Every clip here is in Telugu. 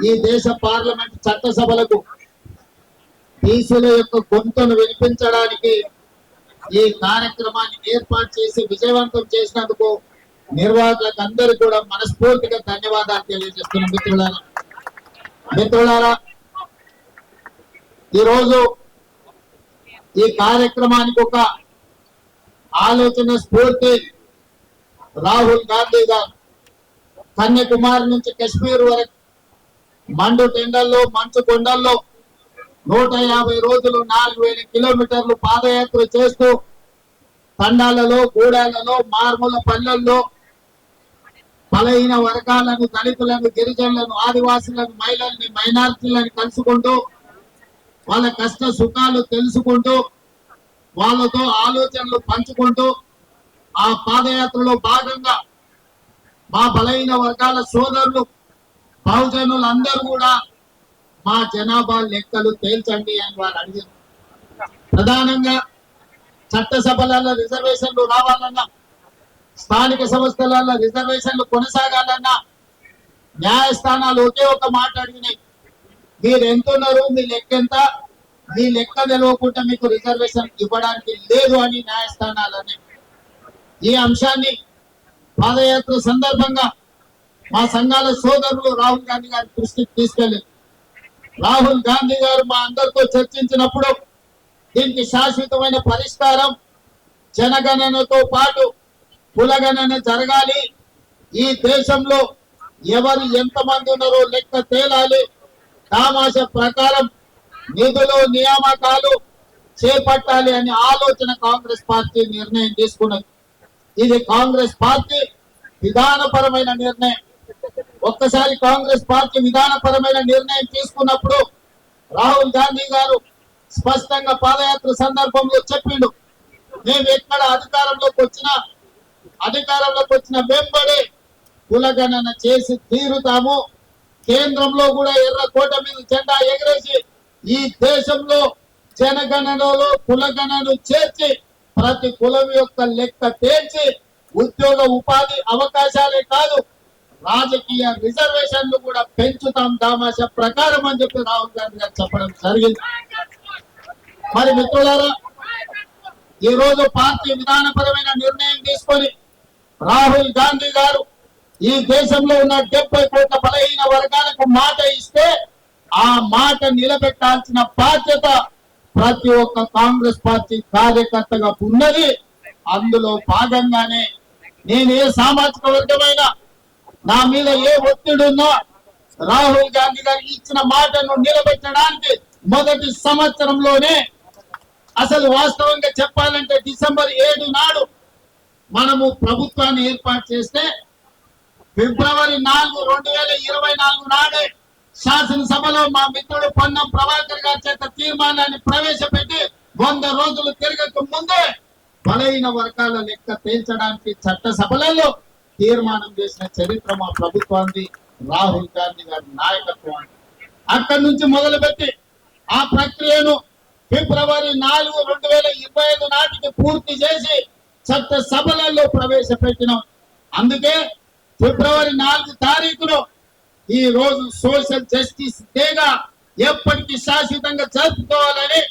ఈ దేశ పార్లమెంట్ చట్టసభలకు బీసీల యొక్క గొంతును వినిపించడానికి ఈ కార్యక్రమాన్ని ఏర్పాటు చేసి విజయవంతం చేసినందుకు నిర్వాహకులకు అందరూ కూడా మనస్ఫూర్తిగా ధన్యవాదాలు తెలియజేస్తున్నాం మిత్రులారా. మిత్రులారా ఈరోజు ఈ కార్యక్రమానికి ఒక ఆలోచన స్ఫూర్తి రాహుల్ గాంధీ గారు కన్యాకుమారి నుంచి కశ్మీర్ వరకు మండు టెండల్లో మంచు కొండల్లో నూట యాభై రోజులు నాలుగు వేల కిలోమీటర్లు పాదయాత్ర చేస్తూ తండాలలో గూడాలలో మార్మూల పల్లెల్లో బలహీన వర్గాలను దళితులను గిరిజనులను ఆదివాసులను మహిళల్ని మైనార్టీలను కలుసుకుంటూ వాళ్ళ కష్ట సుఖాలు తెలుసుకుంటూ వాళ్ళతో ఆలోచనలు పంచుకుంటూ ఆ పాదయాత్రలో భాగంగా మా బలహీన వర్గాల సోదరులు బహుజనులు అందరూ కూడా మా జనాభా లెక్కలు తేల్చండి అని వారు అడిగారు. ప్రధానంగా చట్టసభలలో రిజర్వేషన్లు రావాలన్నా స్థానిక సంస్థలలో రిజర్వేషన్లు కొనసాగాలన్నా న్యాయస్థానాలు ఒకే ఒక మాట అడిగినాయి. మీరు ఎంతున్నారు మీ లెక్క ఎంత? మీ లెక్క తెలవకుండా మీకు రిజర్వేషన్ ఇవ్వడానికి లేదు అని న్యాయస్థానాలని ఈ అంశాన్ని పాదయాత్ర సందర్భంగా మా సంఘాల సోదరులు రాహుల్ గాంధీ గారి దృష్టికి తీసుకెళ్ళారు రాహుల్ గాంధీ గారు మా అందరితో చర్చించినప్పుడు దీనికి శాశ్వతమైన పరిష్కారం జనగణనతో పాటు కులగణన జరగాలి. ఈ దేశంలో ఎవరు ఎంతమంది ఉన్నారో లెక్క తేలాలి. తామాష ప్రకారం నిధులు నియామకాలు చేపట్టాలి అనే ఆలోచన కాంగ్రెస్ పార్టీ నిర్ణయం తీసుకున్నది. ఇది కాంగ్రెస్ పార్టీ విధానపరమైన నిర్ణయం. ఒక్కసారి కాంగ్రెస్ పార్టీ విధానపరమైన నిర్ణయం తీసుకున్నప్పుడు రాహుల్ గాంధీ గారు స్పష్టంగా పాదయాత్ర సందర్భంలో చెప్పిండు మేము ఎక్కడ అధికారంలోకి వచ్చినా అధికారంలోకి వచ్చిన వెంబడే కులగణన చేసి తీరుతాము. కేంద్రంలో కూడా ఎర్ర కోట మీద జెండా ఎగరేసి ఈ దేశంలో జనగణనలో కులగణను చేర్చి ప్రతి కులం యొక్క లెక్క తేల్చి ఉద్యోగ ఉపాధి అవకాశాలే కాదు రాజకీయ రిజర్వేషన్లు కూడా పెంచుతాం దామాష ప్రకారం అని చెప్పి రాహుల్ గాంధీ గారు చెప్పడం జరిగింది. మరి మిత్రులారా ఈ రోజు పార్టీ విధానపరమైన నిర్ణయం తీసుకొని రాహుల్ గాంధీ గారు ఈ దేశంలో ఉన్న డెబ్బై కోట్ల బలహీన వర్గాలకు మాట ఇస్తే ఆ మాట నిలబెట్టాల్సిన బాధ్యత ప్రతి ఒక్క కాంగ్రెస్ పార్టీ కార్యకర్తగా ఉన్నది. అందులో భాగంగానే నేను ఏ సామాజిక వర్గమైనా నా మీద ఏ ఒత్తిడి రాహుల్ గాంధీ గారు ఇచ్చిన మాటను నిలబెట్టడానికి మొదటి సంవత్సరంలోనే అసలు వాస్తవంగా చెప్పాలంటే డిసెంబర్ ఏడు నాడు మనము ప్రభుత్వాన్ని ఏర్పాటు చేస్తే ఫిబ్రవరి నాలుగు రెండు వేల ఇరవై నాలుగు నాడే శాసనసభలో మా మిత్రుడు పొన్నం ప్రభాకర్ గారి చేత తీర్మానాన్ని ప్రవేశపెట్టి వంద రోజులు తిరగక ముందే బలైన వర్గాల లెక్క తేల్చడానికి చట్టసభలలో తీర్మానం చేసిన చరిత్ర మా ప్రభుత్వానికి రాహుల్ గాంధీ గారి నాయకత్వం అక్కడి నుంచి మొదలుపెట్టి ఆ ప్రక్రియను ఫిబ్రవరి నాలుగు రెండు వేల ఇరవై ఐదు నాటికి పూర్తి చేసి చట్ట సభలలో ప్రవేశపెట్టినాం. అందుకే ఫిబ్రవరి నాలుగు తారీఖులో ఈ రోజు సోషల్ జస్టిస్ డేగా ఎప్పటికీ శాశ్వతంగా జరుపుకోవాలని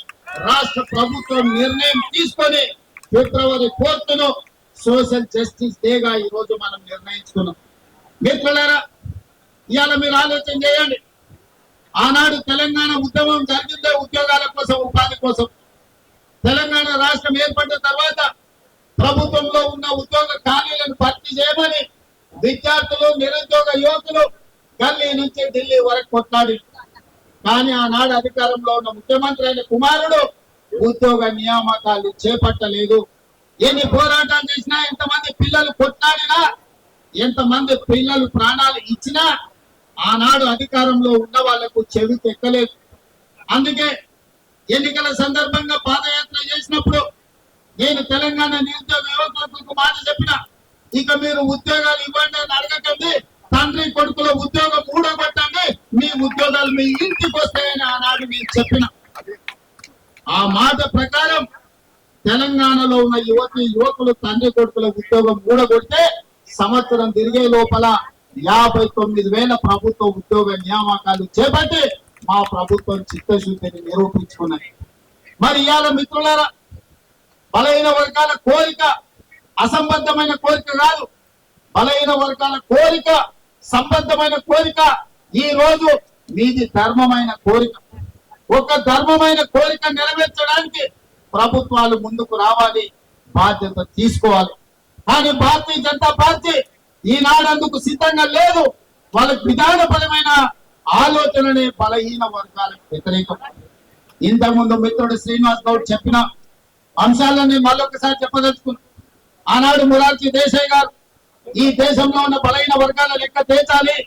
రాష్ట్ర ప్రభుత్వం నిర్ణయం తీసుకొని ఫిబ్రవరి కోర్టును సోషల్ జస్టిస్ డేగా ఈ రోజు మనం నిర్ణయించుకున్నాం. మిత్రులారా ఇవాళ మీరు ఆలోచన చేయండి. ఆనాడు తెలంగాణ ఉద్యమం జరిగిందే ఉద్యోగాల కోసం ఉపాధి కోసం. తెలంగాణ రాష్ట్రం ఏర్పడిన తర్వాత ప్రభుత్వంలో ఉన్న ఉద్యోగ ఖాళీలను భర్తీ చేయమని విద్యార్థులు నిరుద్యోగ యువకులు గల్లీ నుంచి ఢిల్లీ వరకు కొట్లాడి. కానీ ఆనాడు అధికారంలో ఉన్న ముఖ్యమంత్రి అయిన కుమారుడు ఉద్యోగ నియామకాలు చేపట్టలేదు. ఎన్ని పోరాటాలు చేసినా ఎంతమంది పిల్లలు కొట్లాడినా ఎంతమంది పిల్లలు ప్రాణాలు ఇచ్చినా ఆనాడు అధికారంలో ఉన్న వాళ్ళకు చెవి తెక్కలేదు. అందుకే ఎన్నికల సందర్భంగా పాదయాత్ర చేసినప్పుడు నేను తెలంగాణ నిరుద్యోగ యువకులకు మాట చెప్పిన ఇక మీరు ఉద్యోగాలు ఇవ్వండి అని అడగకండి తండ్రి కొడుకుల ఉద్యోగం ఊడగొట్టండి మీ ఉద్యోగాలు మీ ఇంటికి వస్తాయని ఆనాడు మీరు చెప్పిన. ఆ మాట ప్రకారం తెలంగాణలో ఉన్న యువతి యువకులు తండ్రి కొడుకుల ఉద్యోగం ఊడగొడితే సంవత్సరం తిరిగే లోపల యాభై తొమ్మిది వేల ప్రభుత్వ ఉద్యోగ నియామకాలు చేపట్టి మా ప్రభుత్వం చిత్తశుద్ధిని నిరూపించుకున్నది. మరి ఇవాళ మిత్రులారా బలహీన వర్గాల కోరిక అసంబద్ధమైన కోరిక కాదు. బలహీన వర్గాల కోరిక సంబద్ధమైన కోరిక ఈ రోజు మీది ధర్మమైన కోరిక. ఒక ధర్మమైన కోరిక నెరవేర్చడానికి ప్రభుత్వాలు ముందుకు రావాలి బాధ్యత తీసుకోవాలి. కానీ భారతీయ జనతా పార్టీ ఈనాడందుకు సిద్ధంగా లేదు. వాళ్ళకి విధానపరమైన ఆలోచననే బలహీన వర్గాలకు వ్యతిరేకం. ఇంతకుముందు మిత్రుడు శ్రీనివాస్ గౌడ్ చెప్పిన అంశాలన్నీ మళ్ళొకసారి చెప్పదలుచుకున్నా. ఆనాడు మురార్జీ దేశాయ్ గారు ఈ దేశంలో ఉన్న బలహీన వర్గాల లెక్క తేచాలి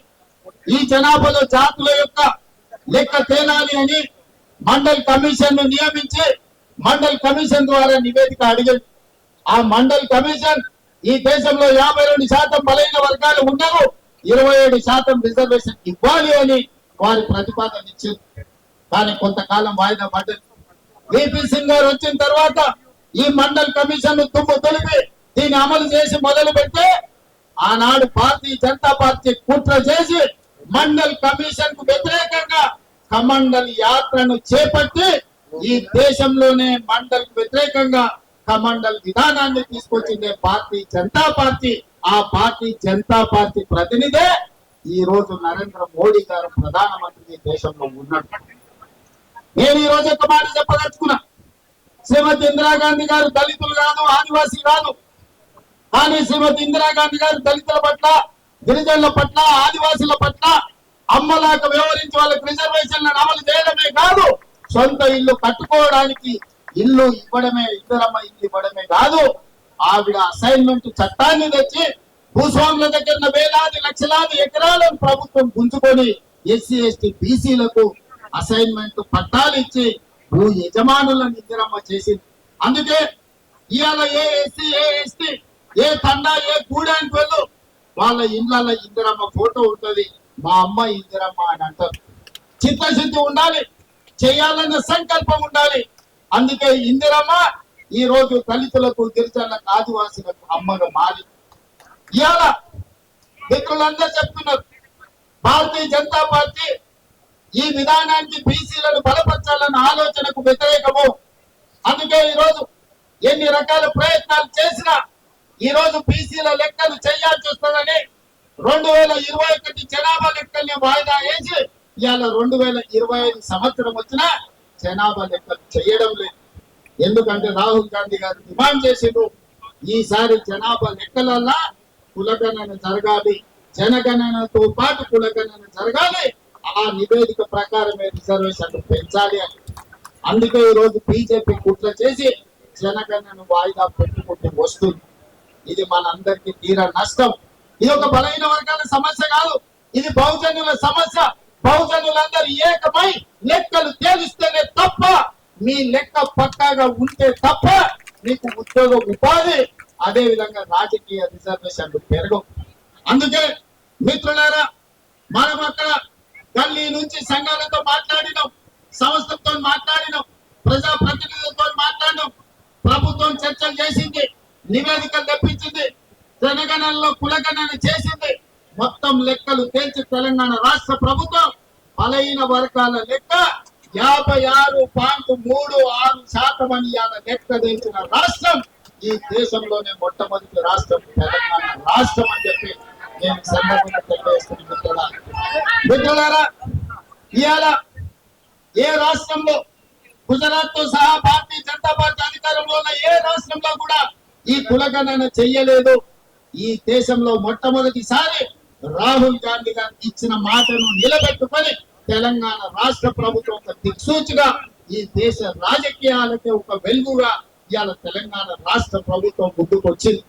ఈ జనాభాలో జాతుల యొక్క లెక్క తేలాలి అని మండల్ కమిషన్ను నియమించి మండల్ కమిషన్ ద్వారా నివేదిక అడిగింది ఆ మండల్ కమిషన్ ఈ దేశంలో యాభై రెండు శాతం బలైన వర్గాలు ఉండవు ఇరవై ఏడు శాతం రిజర్వేషన్ ఇవ్వాలి అని వారి ప్రతిపాదన ఇచ్చింది కానీ కొంతకాలం వాయిదా పడ్డది. విపి సింగ్ గారు వచ్చిన తర్వాత ఈ మండల్ కమిషన్ను తుమ్ము తొలిపి దీన్ని అమలు చేసి మొదలు పెడితే ఆనాడు భారతీయ జనతా పార్టీ కుట్ర చేసి మండల్ కమిషన్కు వ్యతిరేకంగా కమండల్ యాత్రను చేపట్టి ఈ దేశంలోనే మండల్ వ్యతిరేకంగా కమండల్ విధానాన్ని తీసుకొచ్చిందే పార్టీ జనతా పార్టీ. ఆ పార్టీ జనతా పార్టీ ప్రతినిధే ఈ రోజు నరేంద్ర మోడీ గారు ప్రధానమంత్రి దేశంలో ఉన్నాడు. నేను ఈ రోజు ఒక మాట చెప్పదలుచుకున్నా. శ్రీమతి ఇందిరాగాంధీ గారు దళితులు కాదు ఆదివాసీ కాదు. కానీ శ్రీమతి ఇందిరాగాంధీ గారు దళితుల పట్ల గిరిజనుల పట్ల ఆదివాసుల పట్ల అమ్మలాగా వ్యవహరించి వాళ్ళకి రిజర్వేషన్లను అమలు చేయడమే కాదు. సొంత ఇల్లు కట్టుకోవడానికి ఇల్లు ఇవ్వడమే ఇద్దరమ్మ ఇల్లు ఇవ్వడమే కాదు. ఆవిడ అసైన్మెంట్ చట్టాన్ని తెచ్చి భూస్వాముల దగ్గర వేలాది లక్షలాది ఎకరాలను ప్రభుత్వం గుంజుకొని ఎస్సీ ఎస్టీ బీసీలకు అసైన్మెంట్ పట్టాలు ఇచ్చి భూ యజమానులను ఇందిరమ్మ చేసింది. అందుకే ఇవాళ ఏ ఎస్సీ ఏ ఎస్టీ ఏ తండా ఏ గూడానికి వెళ్ళు. వాళ్ళ ఇండ్లలో ఇందిరమ్మ ఫోటో ఉంటుంది. మా అమ్మ ఇందిరమ్మ అని అంటారు. చిత్తశుద్ధి ఉండాలి. చేయాలన్న సంకల్పం ఉండాలి. అందుకే ఇందిరమ్మ ఈ రోజు దళితులకు గిరిజనులకు ఆదివాసులకు అమ్మగా మారి. ఇవాళ మిత్రులందరూ చెప్తున్నారు భారతీయ జనతా పార్టీ ఈ విధానానికి బీసీలను బలపరచాలన్న ఆలోచనకు వ్యతిరేకము. అందుకే ఈ రోజు ఎన్ని రకాల ప్రయత్నాలు చేసినా ఈ రోజు బీసీల లెక్కలు చేయాల్సి వస్తుందని రెండు వేల ఇరవై ఒకటి జనాభా లెక్కల్ని వాయిదా వేసి ఇవాళ రెండు వేల ఇరవై ఐదు సంవత్సరం వచ్చినా జనాభా లెక్కలు చేయడం లేదు. ఎందుకంటే రాహుల్ గాంధీ గారు డిమాండ్ చేసిండ్రు ఈసారి జనాభా లెక్కలల్లా కులగణన జరగాలి జనగణనతో పాటు కులగణన జరగాలి ఆ నివేదిక ప్రకారమే రిజర్వేషన్లు పెంచాలి అని. అందుకే ఈ రోజు బీజేపీ కుట్ర చేసి జనగణను వాయిదా పెట్టుకుంటూ వస్తుంది. ఇది మనందరికీ తీర నష్టం. ఇది ఒక బలహీన వర్గాల సమస్య కాదు ఇది బహుజనుల సమస్య. బహుజనులందరూ ఏకమై లెక్కలు తేలిస్తేనే తప్ప మీ లెక్క పక్కాగా ఉంటే తప్ప మీకు ఉద్యోగ ఉపాధి అదే విధంగా రాజకీయ రిజర్వేషన్లు పెరగవు. అందుకే మిత్రులారా మనం అక్కడ గల్లీ నుంచి సంఘాలతో మాట్లాడినాం సంస్థలతో మాట్లాడినాం ప్రజా ప్రతినిధులతో మాట్లాడినాం ప్రభుత్వం చర్చలు చేసింది నివేదికలు తెప్పించింది జనగణనలో కులగణన చేసింది మొత్తం లెక్కలు తేల్చి తెలంగాణ రాష్ట్ర ప్రభుత్వం బలైన వర్గాల లెక్క యాభై ఆరు పాయింట్ మూడు ఆరు శాతం అని ఇవాళ లెక్క తెల్చిన రాష్ట్రం ఈ దేశంలోనే మొట్టమొదటి రాష్ట్రం తెలంగాణ రాష్ట్రం అని చెప్పి నేను సందర్భంగా తెలియజేస్తున్న మిత్రులారా. మిత్రులారా ఇవాళ ఏ రాష్ట్రంలో గుజరాత్తో సహా భారతీయ జనతా పార్టీ అధికారంలో ఉన్న ఏ రాష్ట్రంలో కూడా ఈ కులగణన చెయ్యలేదు? ఈ దేశంలో మొట్టమొదటిసారి రాహుల్ గాంధీ గారు ఇచ్చిన మాటను నిలబెట్టుకొని తెలంగాణ రాష్ట్ర ప్రభుత్వం ఒక దిక్సూచిగా ఈ దేశ రాజకీయాలకి ఒక వెలుగుగా ఇవాళ తెలంగాణ రాష్ట్ర ప్రభుత్వం ముందుకొచ్చింది.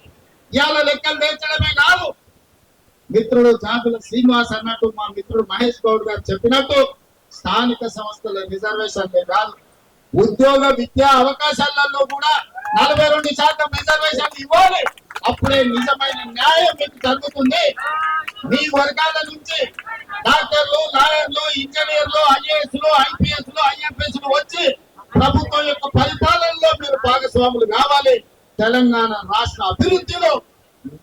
ఇవాళ లెక్కలు తెచ్చడమే కాదు మిత్రుడు జాతుల శ్రీనివాస్ అన్నట్టు మా మిత్రుడు మహేష్ గౌడ్ గారు చెప్పినట్టు స్థానిక సంస్థల రిజర్వేషన్లే కాదు ఉద్యోగ విద్యా అవకాశాలలో కూడా నలభై రెండు శాతం రిజర్వేషన్ ఇవ్వాలి. అప్పుడే నిజమైన న్యాయం మీకు జరుగుతుంది. మీ వర్గాల నుంచి డాక్టర్లు లాయర్లు ఇంజనీర్లు ఐఏఎస్లు ఐపీఎస్లు ఐఎఫ్ఎస్ వచ్చి ప్రభుత్వం యొక్క పరిపాలనలో మీరు భాగస్వాములు కావాలి. తెలంగాణ రాష్ట్ర అభివృద్ధిలో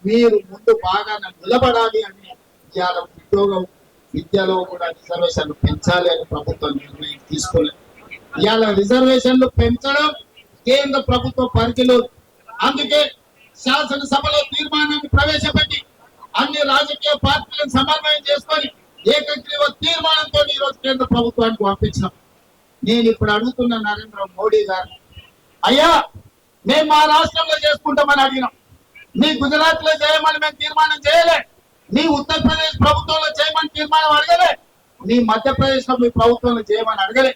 మీరు ముందు బాగా నిలబడాలి అని ఇవాళ ఉద్యోగం విద్యలో కూడా రిజర్వేషన్ పెంచాలి అని ప్రభుత్వం నిర్ణయం తీసుకోలేదు. ఇవాళ రిజర్వేషన్లు పెంచడం కేంద్ర ప్రభుత్వ పరిధిలో. అందుకే శాసనసభలో తీర్మానాన్ని ప్రవేశపెట్టి అన్ని రాజకీయ పార్టీలను సమన్వయం చేసుకొని ఏకగ్రీవ తీర్మానంతో ఈ రోజు కేంద్ర ప్రభుత్వానికి పంపించాం. నేను ఇప్పుడు అడుగుతున్న నరేంద్ర మోడీ గారు అయ్యా మేము మా రాష్ట్రంలో చేసుకుంటామని అడిగినాం. మీ గుజరాత్లో చేయమని మేము తీర్మానం చేయలే. మీ ఉత్తరప్రదేశ్ ప్రభుత్వంలో చేయమని తీర్మానం అడగలే. మీ మధ్యప్రదేశ్లో మీ ప్రభుత్వంలో చేయమని అడగలే.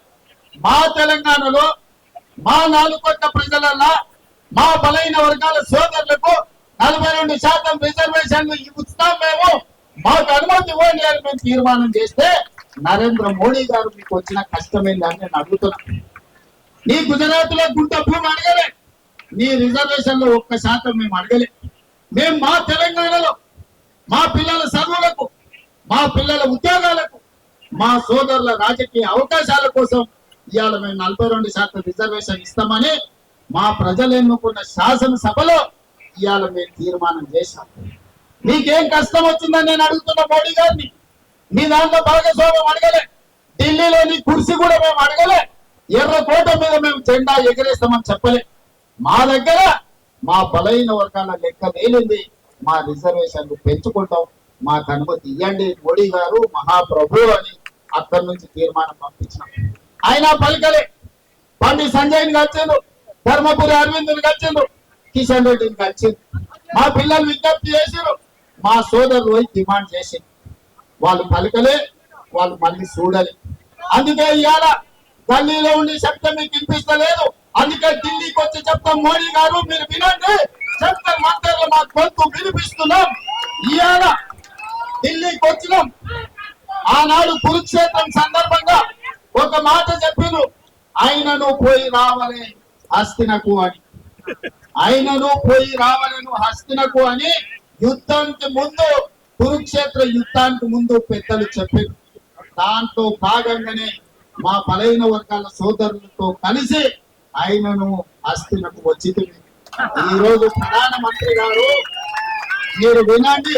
మా తెలంగాణలో మా నాలుగు కోట్ల ప్రజలల్లా మా బలైన వర్గాల సోదరులకు నలభై రెండు శాతం రిజర్వేషన్ ఇస్తాం మేము. మాకు అనుమతి ఇవ్వండి అని మేము తీర్మానం చేస్తే నరేంద్ర మోడీ గారు మీకు వచ్చిన కష్టమేందని నేను అడుగుతున్నా. నీ గుజరాత్లో గుంట భూమి అడగలే. నీ రిజర్వేషన్లో ఒక్క శాతం మేము అడగలే. మేము మా తెలంగాణలో మా పిల్లల చదువులకు మా పిల్లల ఉద్యోగాలకు మా సోదరుల రాజకీయ అవకాశాల కోసం ఇవాళ మేము నలభై రెండు శాతం రిజర్వేషన్ ఇస్తామని మా ప్రజలు ఎన్నుకున్న శాసనసభలో ఇవాళ మేము తీర్మానం చేశాం. మీకేం కష్టం వచ్చిందని నేను అడుగుతున్న మోడీ గారిని మీ దాంట్లో భాగస్వామ్యం అడగలే. ఢిల్లీలో నీ కుర్సీ కూడా మేము అడగలే. ఎర్ర కోట మీద మేము జెండా ఎగరేస్తామని చెప్పలే. మా దగ్గర మా బలైన వర్గాల లెక్క వేలింది మా రిజర్వేషన్లు పెంచుకుంటాం. మాకు అనుమతి ఇవ్వండి. మోడీ గారు మహాప్రభు అని అక్కడి నుంచి తీర్మానం పంపించినాం. ఆయన పలికలే. పండి సంజయ్ కలిసిండు ధర్మపురి అరవింద్ కలిసిండు కిషన్ రెడ్డిని కలిసిండు మా పిల్లలు విజ్ఞప్తి చేసిరు మా సోదరులు పోయి డిమాండ్ చేసింది వాళ్ళు పలకలే వాళ్ళు మళ్ళీ చూడాలి. అందుకే ఇవాళ గల్లీలో ఉండి శబ్దం మీకు వినిపిస్తలేదు. అందుకే ఢిల్లీకి వచ్చి చెప్తాం మోడీ గారు మీరు వినండి. చెప్తారు మంత్రులు మా గొంతు వినిపిస్తున్నాం. ఇవాళ ఢిల్లీకి వచ్చినాం. ఆనాడు కురుక్షేత్రం సందర్భంగా ఒక మాట చెప్పిను ఆయనను పోయి రావలే హస్తినకు అని. ఆయనను పోయి రావలను హస్తినకు అని యుద్ధానికి ముందు కురుక్షేత్ర యుద్ధానికి ముందు పెద్దలు చెప్పారు. దాంట్లో భాగంగానే మా బలైన వర్గాల సోదరులతో కలిసి ఆయనను హస్తినకు వచ్చి ఈ రోజు ప్రధానమంత్రి గారు మీరు వినండి.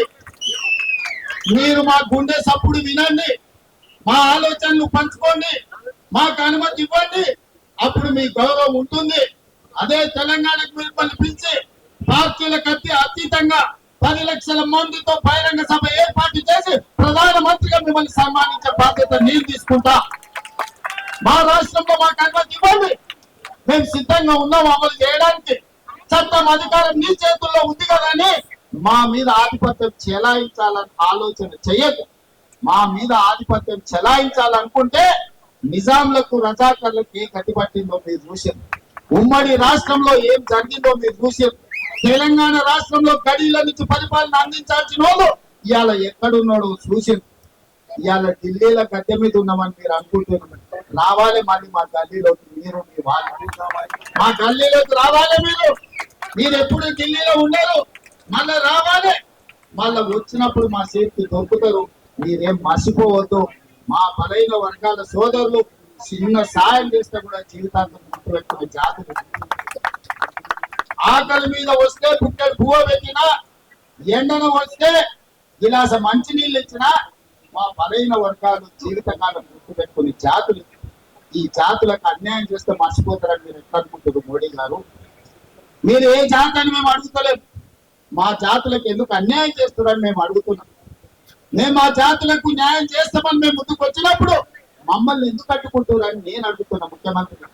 మీరు మా గుండె సప్పుడు వినండి. మా ఆలోచనలు పంచుకోండి. మాకు అనుమతి ఇవ్వండి. అప్పుడు మీ గౌరవం ఉంటుంది. అదే తెలంగాణకు మీరు పిలిపించి పార్టీలకు అతి అతీతంగా పది లక్షల మందితో బహిరంగ సభ ఏర్పాటు చేసి ప్రధానమంత్రిగా మిమ్మల్ని సన్మానించే బాధ్యత నేను తీసుకుంటా. మా రాష్ట్రంలో మాకు అనుమతి ఇవ్వండి. మేము సిద్ధంగా ఉన్నాం అమలు చేయడానికి. చట్టం అధికారం నీ చేతుల్లో ఉంది కదా అని మా మీద ఆధిపత్యం చెలాయించాలని ఆలోచన చేయదు మా మీద ఆధిపత్యం చెలాయించాలనుకుంటే నిజాంలకు రజాకర్లకు ఏం కట్టుబట్టిందో మీరు చూసారు ఉమ్మడి రాష్ట్రంలో ఏం జరిగిందో మీరు చూసారు తెలంగాణ రాష్ట్రంలో గడిల నుంచి పరిపాలన అందించాల్సిన వాళ్ళు ఇవాళ ఎక్కడున్నాడో చూసారు ఇవాళ ఢిల్లీలో గద్దె మీద ఉన్నామని మీరు అనుకుంటున్నారు. రావాలి మళ్ళీ మా గల్లీలోకి మీరు మీ వాళ్ళు మా గల్లీలోకి రావాలి మీరు. మీరు ఎప్పుడు ఢిల్లీలో ఉండరు మళ్ళీ రావాలి. మళ్ళీ వచ్చినప్పుడు మా చేతికి దొరుకుతారు. మీరేం మర్చిపోవద్దు. మా బలైన వర్గాల సోదరులు చిన్న సాయం చేస్తే కూడా జీవితాంతం గుర్తుపెట్టుకునే జాతులు ఆకలి మీద వస్తే పుట్టెడు పువ్వ పెట్టినా ఎండను వస్తే గిలాస మంచినీళ్ళు ఇచ్చినా మా బలైన వర్గాలు జీవితకాలం గుర్తుపెట్టుకునే జాతులు ఈ జాతులకు అన్యాయం చేస్తే మర్చిపోతారని మీరు ఎట్లా అనుకుంటారు మోడీ గారు? మీరు ఏ జాతి అని మేము అడుగుతలేము. మా జాతులకు ఎందుకు అన్యాయం చేస్తున్నారని మేము అడుగుతున్నాం. మేము మా జాతులకు న్యాయం చేస్తామని మేము ముందుకు వచ్చినప్పుడు మమ్మల్ని ఎందుకు అడ్డుకుంటున్నారని నేను అడుగుతున్నా ముఖ్యమంత్రిగా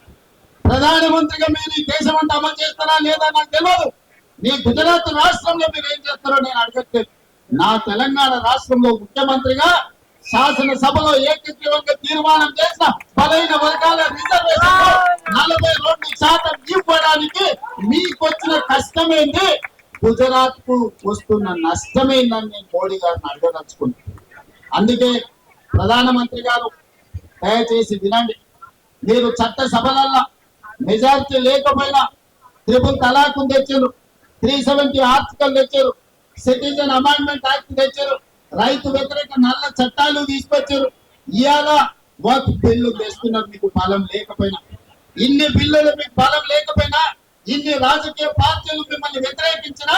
ప్రధానమంత్రిగా మీరు ఈ దేశం అంతా అమలు చేస్తారా లేదా నాకు తెలియదు. మీ గుజరాత్ రాష్ట్రంలో మీరు ఏం చేస్తారో నేను అడగట్లేదు. నా తెలంగాణ రాష్ట్రంలో ముఖ్యమంత్రిగా శాసనసభలో ఏకగ్రీవంగా తీర్మానం చేసిన బలైన వర్గాల రిజర్వేషన్ నలభై రెండు శాతం ఇవ్వడానికి మీకు వచ్చిన కష్టమేంటి? గుజరాత్కు వస్తున్న నష్టమేందని నేను మోడీ గారిని అడగదలుచుకుంటున్నాను అందుకే ప్రధానమంత్రి గారు దయచేసి వినండి. మీరు చట్ట సభలల్లో మెజారిటీ లేకపోయినా త్రిపుల్ తలాక్ తెచ్చారు. త్రీ సెవెంటీ ఆర్టికల్ తెచ్చారు. సిటిజన్ అమెండ్మెంట్ యాక్ట్ తెచ్చారు. రైతు వ్యతిరేక నల్ల చట్టాలు తీసుకొచ్చారు. ఇవాళ వర్క్ బిల్లు తెస్తున్నారు మీకు బలం లేకపోయినా. ఇన్ని బిల్లులు మీకు బలం లేకపోయినా ఇన్ని రాజకీయ పార్టీలు మిమ్మల్ని వ్యతిరేకించినా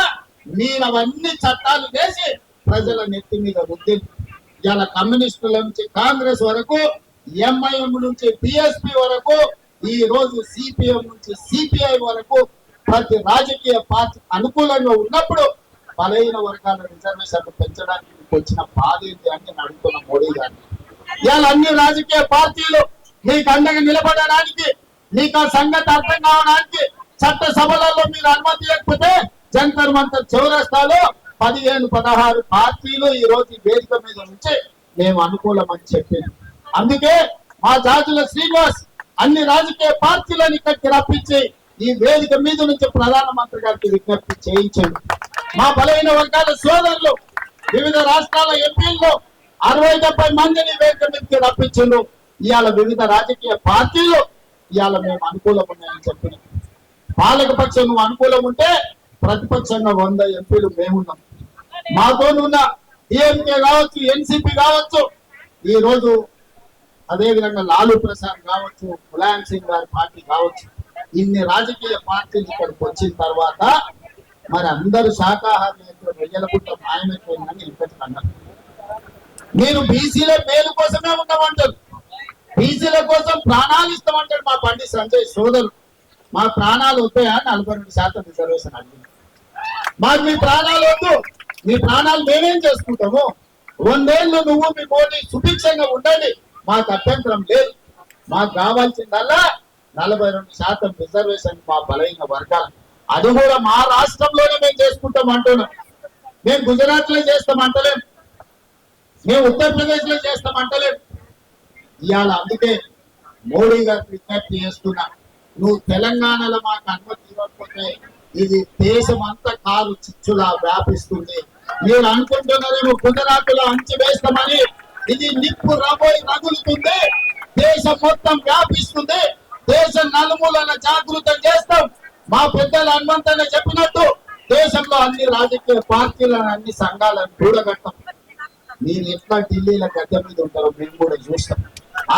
మీరు అవన్నీ చట్టాలు వేసి ప్రజల నెత్తి మీద రుద్ది ఇలా కమ్యూనిస్టుల నుంచి కాంగ్రెస్ వరకు ఎంఐఎం నుంచి పిఎస్పి వరకు ఈ రోజు సిపిఎం నుంచి సిపిఐ వరకు ప్రతి రాజకీయ పార్టీ అనుకూలంగా ఉన్నప్పుడు బలహీన వర్గాల రిజర్వేషన్లు పెంచడానికి వచ్చిన బాధ ఏంటి అని నేను అడుగుతున్న మోడీ గారిని. ఇవాళ అన్ని రాజకీయ పార్టీలు మీకు అండగా నిలబడడానికి మీకు ఆ సంగతి అర్థం కావడానికి చట్ట సభలలో మీరు అనుమతి లేకపోతే జంతర్ మంతర్ చౌరస్తాలో పదిహేను పదహారు పార్టీలు ఈ రోజు వేదిక మీద నుంచి మేము అనుకూలమని చెప్పాను అందుకే మా జాతుల శ్రీనివాస్ అన్ని రాజకీయ పార్టీలను ఇక్కడికి రప్పించి ఈ వేదిక మీద నుంచి ప్రధానమంత్రి గారికి విజ్ఞప్తి చేయించండి మా బలహీన వర్గాల సోదరులు వివిధ రాష్ట్రాల ఎంపీల్లో అరవై డెబ్బై మందిని వేదిక మీదకి రప్పించారు ఇవాళ వివిధ రాజకీయ పార్టీలు ఇవాళ మేము అనుకూలం ఉన్నాయని చెప్పిన పాలక పక్షం నువ్వు అనుకూలం ఉంటే ప్రతిపక్షంగా వంద ఎంపీలు మేమున్నాం. మాతో ఉన్న డిఎంకే కావచ్చు ఎన్సిపి కావచ్చు ఈ రోజు అదే విధంగా లాలూ ప్రసాద్ కావచ్చు ములాయం సింగ్ గారి పార్టీ కావచ్చు ఇన్ని రాజకీయ పార్టీలు ఇక్కడికి వచ్చిన తర్వాత మరి అందరు శాకాహార రొయ్యల గుట్ట మాయమైపోయిందని ఇప్పటికి అన్నారు. నేను బీసీల మేలు కోసమే ఉన్నామంటారు. బీసీల కోసం ప్రాణాలు ఇస్తామంటాడు మా బండి సంజయ్ సోదరు మా ప్రాణాలు వద్దాయా నలభై రెండు శాతం రిజర్వేషన్ అడిగింది. మాకు మీ ప్రాణాలు వద్దు. మీ ప్రాణాలు మేమేం చేసుకుంటాము? రెండేళ్ళు నువ్వు మీ మోడీ సుభిక్షంగా ఉండండి. మాకు అభ్యంతరం లేదు. మాకు కావాల్సిందల్లా నలభై రెండు శాతం రిజర్వేషన్ మా బలైన వర్గాలు అది కూడా మా రాష్ట్రంలోనే మేము చేసుకుంటాం అంటున్నాం. మేము గుజరాత్లో చేస్తాం అంటలేం. మేము ఉత్తరప్రదేశ్లో చేస్తాం అంటలేం. ఇవాళ అందుకే మోడీ గారు విజ్ఞప్తి చేస్తున్నా. నువ్వు తెలంగాణలో మాకు అనుమతి ఇవ్వకపోతే ఇది దేశం అంతా కాలు చిచ్చులా వ్యాపిస్తుంది. మీరు అనుకుంటున్నారేమో గుజరాత్లో అంచి వేస్తామని. ఇది నిప్పు రాబోయి రగులుతుంది దేశం మొత్తం వ్యాపిస్తుంది. దేశం నలుమూలన జాగృతం చేస్తాం. మా పెద్దలు హనుమంతనే చెప్పినట్టు దేశంలో అన్ని రాజకీయ పార్టీలను అన్ని సంఘాలను కూడగట్టం. మీరు ఎట్లా ఢిల్లీలో గడ్డ మీద ఉంటారో మేము కూడా చూస్తాం.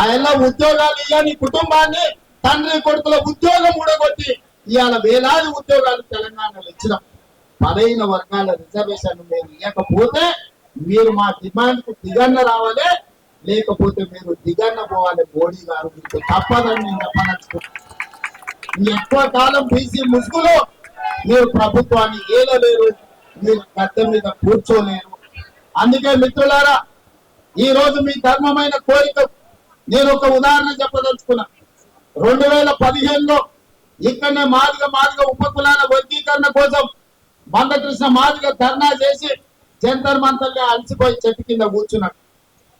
ఆయన ఉద్యోగాలు ఇవ్వని కుటుంబాన్ని తండ్రి కొడుకుల ఉద్యోగం ఊడగొట్టి ఇవాళ వేలాది ఉద్యోగాలు తెలంగాణలో ఇచ్చినాం పదైన వర్గాల రిజర్వేషన్ మీరు ఇవ్వకపోతే మీరు మా డిమాండ్కు దిగన్న రావాలి. లేకపోతే మీరు దిగన్న పోవాలి మోడీ గారు. మీకు తప్పదని నేను చెప్పనచ్చుకుంటున్నాను ఎక్కువ కాలం బీసీ ముసుగులో మీరు ప్రభుత్వాన్ని ఏలలేరు. మీరు గద్దె మీద కూర్చోలేరు. అందుకే మిత్రులారా ఈ రోజు మీ ధర్మమైన కోరిక నేను ఒక ఉదాహరణ చెప్పదలుచుకున్నా. రెండు వేల పదిహేనులో ఇక్కడనే మాదిగ మాదిగ ఉపకులాల వర్గీకరణ కోసం మందకృష్ణ మాదిగ ధర్నా చేసి జంతర్ మంతర్గా అలసిపోయి చెట్టు కింద కూర్చున్నాడు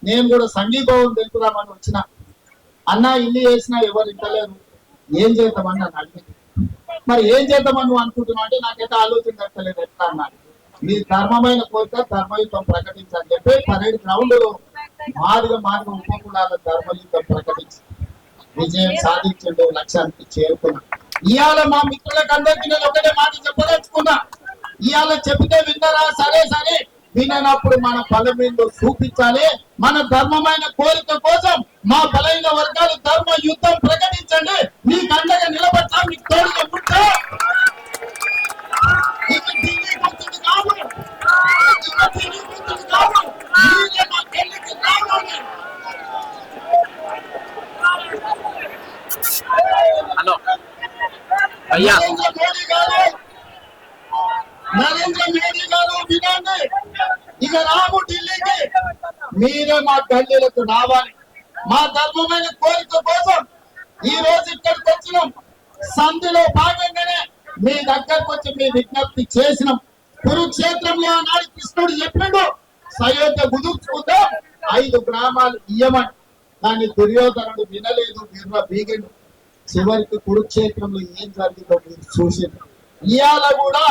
నేను కూడా సంఘీభావం తెలుపుదామని వచ్చిన. అన్న ఇల్లు చేసినా ఎవరు ఇంటలేరు ఏం చేద్దామని నన్ను అడిగింది మరి ఏం చేద్దామని నువ్వు అనుకుంటున్నావు అంటే నాకైతే ఆలోచన కట్టలేదు. ఎట్లా అన్నాడు మీ ధర్మమైన కోరిక ధర్మయుద్ధం ప్రకటించని చెప్పి పన్నెండు గ్రౌండ్లో మాదిగా మాదిగా ఉపకులాల ధర్మయుద్ధం ప్రకటించింది విజయం సాధించండు లక్ష్యానికి చేరుకున్నా. ఇవాళ మా మిత్రులకు అందరికీ నేను ఒకటే మాట చెప్పదలుచుకున్నా. ఇవాళ చెబితే విన్నారా? సరే సరే. విననప్పుడు మన బలం ఏందో చూపించాలి. మన ధర్మమైన కోరిక కోసం మా బలైన వర్గాలు ధర్మ యుద్ధం ప్రకటించండి. మీకు అండగా నిలబడతాం మీకు తోడుగా ఉంటా. ఇక ఢిల్లీ కూర్చుని కాదు. ఇక అయ్యా. నరేంద్ర మోడీ గారు వినండి. ఇక రాము ఢిల్లీకి మీరే మా గల్లీలకు రావాలి. మా ధర్మమైన కోరిక కోసం ఈ రోజు ఇక్కడికి వచ్చినాం. సంధిలో భాగంగానే మీ దగ్గరకు వచ్చి మీ విజ్ఞప్తి చేసినాం. కురుక్షేత్రంలో ఆనాడు కృష్ణుడు చెప్పిండు సయోధ్య కుదుర్చుకుందాం ఐదు గ్రామాలు ఇయ్యమని. దాన్ని దుర్యోధనుడు వినలేదు నిర్వ బీగిండు. చివరికి కురుక్షేత్రంలో ఏం జరిగిందో మీరు చూసింది ఇవాళ కూడా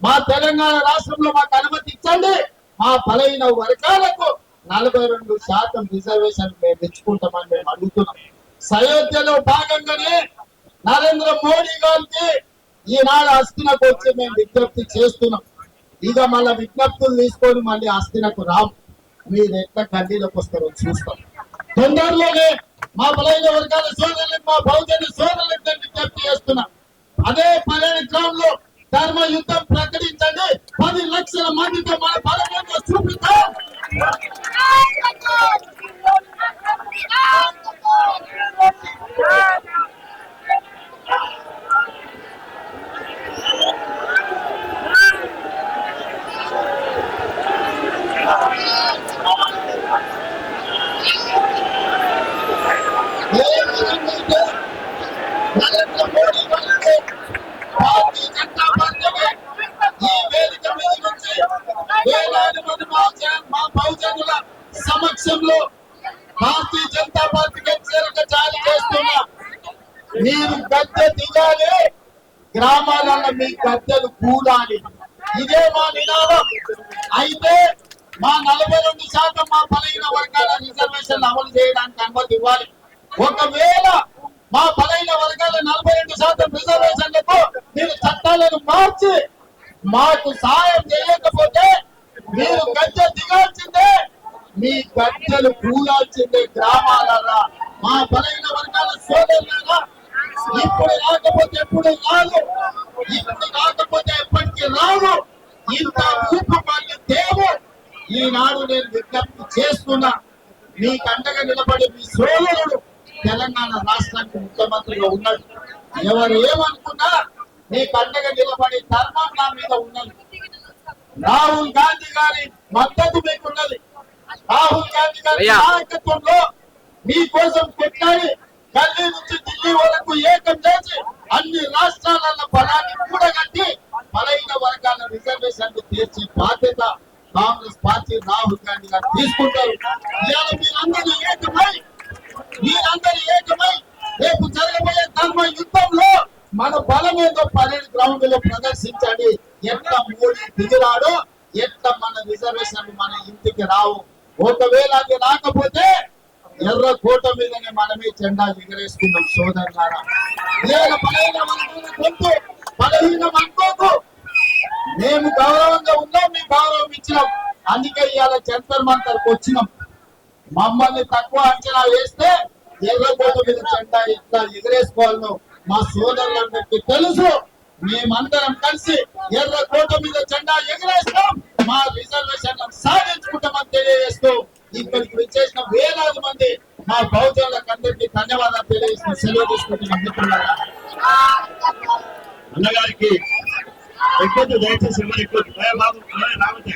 మా తెలంగాణ రాష్ట్రంలో మాకు అనుమతి ఇచ్చండి. మా బలైన వర్గాలకు నలభై రెండు శాతం రిజర్వేషన్ మేము తెచ్చుకుంటామని మేము అడుగుతున్నాం. సయోధ్యలో భాగంగానే నరేంద్ర మోడీ గారికి ఈనాడు అస్థినకు వచ్చి మేము విజ్ఞప్తి చేస్తున్నాం. ఇక మళ్ళీ విజ్ఞప్తులు తీసుకొని మళ్ళీ అస్థినకు రాము. మీరు ఎట్లా గల్లీలోకి వస్తారో చూస్తాం. తొందరలోనే మా బలైన వర్గాల సోదరులకు మా బహుజన సోదరులకు నేను విజ్ఞప్తి చేస్తున్నా. అదే పరిణామంలో ధర్మ యుద్ధం ప్రకటించండి. పది లక్షల మందితో మన బలమైన చూపిద్దాం. ఏ మీరు గద్దె దిగాలి. గ్రామాలలో మీ గద్దెలు కూడాలి ఇదే మా నినాదం. అయితే మా నలభై రెండు శాతం మా బలహీన వర్గాల రిజర్వేషన్ అమలు చేయడానికి అనుమతి ఇవ్వాలి. ఒకవేళ మా బలహీన వర్గాల నలభై రెండు శాతం రిజర్వేషన్లకు మీరు చట్టాలను మార్చి మాకు సాయం చేయకపోతే మీరు గద్దె దిగాల్సిందే. మీ గద్దెలు కూలాల్సిందే గ్రామాలలో మా బలహీన వర్గాల సోదరులారా ఇప్పుడు రాకపోతే ఎప్పుడు రాదు ఇప్పుడు రాకపోతే ఎప్పటికీ రాదు ఇంత ఊపు మళ్ళీ దేవు ఈనాడు నేను విజ్ఞప్తి చేస్తున్నా. మీకు అండగా నిలబడి మీ సోదరుడు తెలంగాణ రాష్ట్రానికి ముఖ్యమంత్రిగా ఉన్నాడు. ఎవరు ఏమనుకున్నా మీకు అండగా నిలబడి ధర్మం నా మీద ఉన్నది. రాహుల్ గాంధీ గారి మద్దతు మీకున్నది. రాహుల్ గాంధీ గారి. నాయకత్వంలో మీకోసం కొట్లాడి ఢిల్లీ నుంచి ఢిల్లీ వరకు ఏకం చేసి అన్ని రాష్ట్రాలలో బలాన్ని కూడగట్టి బలైన వర్గాల రిజర్వేషన్లు తీర్చే బాధ్యత కాంగ్రెస్ పార్టీ రాహుల్ గాంధీ గారు తీసుకుంటారు. ఇవాళ మీరందరూ ఏకమై మీరందరూ ఏకమై రేపు జరగబోయే ధర్మ యుద్ధంలో మన బలం ఏదో పరేడ్ గ్రౌండ్లో ప్రదర్శించండి. ఎట్లా మోడీ దిగిరాడో ఎట్లా మన రిజర్వేషన్ మన ఇంటికి రావు. ఒకవేళ అది రాకపోతే ఎర్ర కోట మీదనే మనమే జెండా ఎగరేసుకున్నాం సోదరులారా. గొంతు బలహీనం అనుకోకు మేము గౌరవంగా ఉన్నాం మీ గౌరవం ఇచ్చినాం. అందుకే ఇవాళ జంతర్ మంతర్కి వచ్చినాం. మమ్మల్ని తక్కువ అంచనా వేస్తే ఎర్రకోట మీద జెండా ఎట్లా ఎగరేసుకోవాలను మా సోదరులందరికీ తెలుసు. మేమందరం కలిసి ఎర్ర కోట మీద జెండా ఎగరేస్తాం. మా రిజర్వేషన్ సాధించుకుంటామని తెలియజేస్తూ ఇక్కడికి వచ్చేసిన వేలాది మంది మా బహుజనులకు అందరికీ ధన్యవాదాలు తెలియజేస్తూ సెలవు తీసుకుంటున్నాం మిత్రులారా. అన్నగారికి ఎక్కువ దయచేసి ఎవరు ఎక్కువ బాబు రావద్దు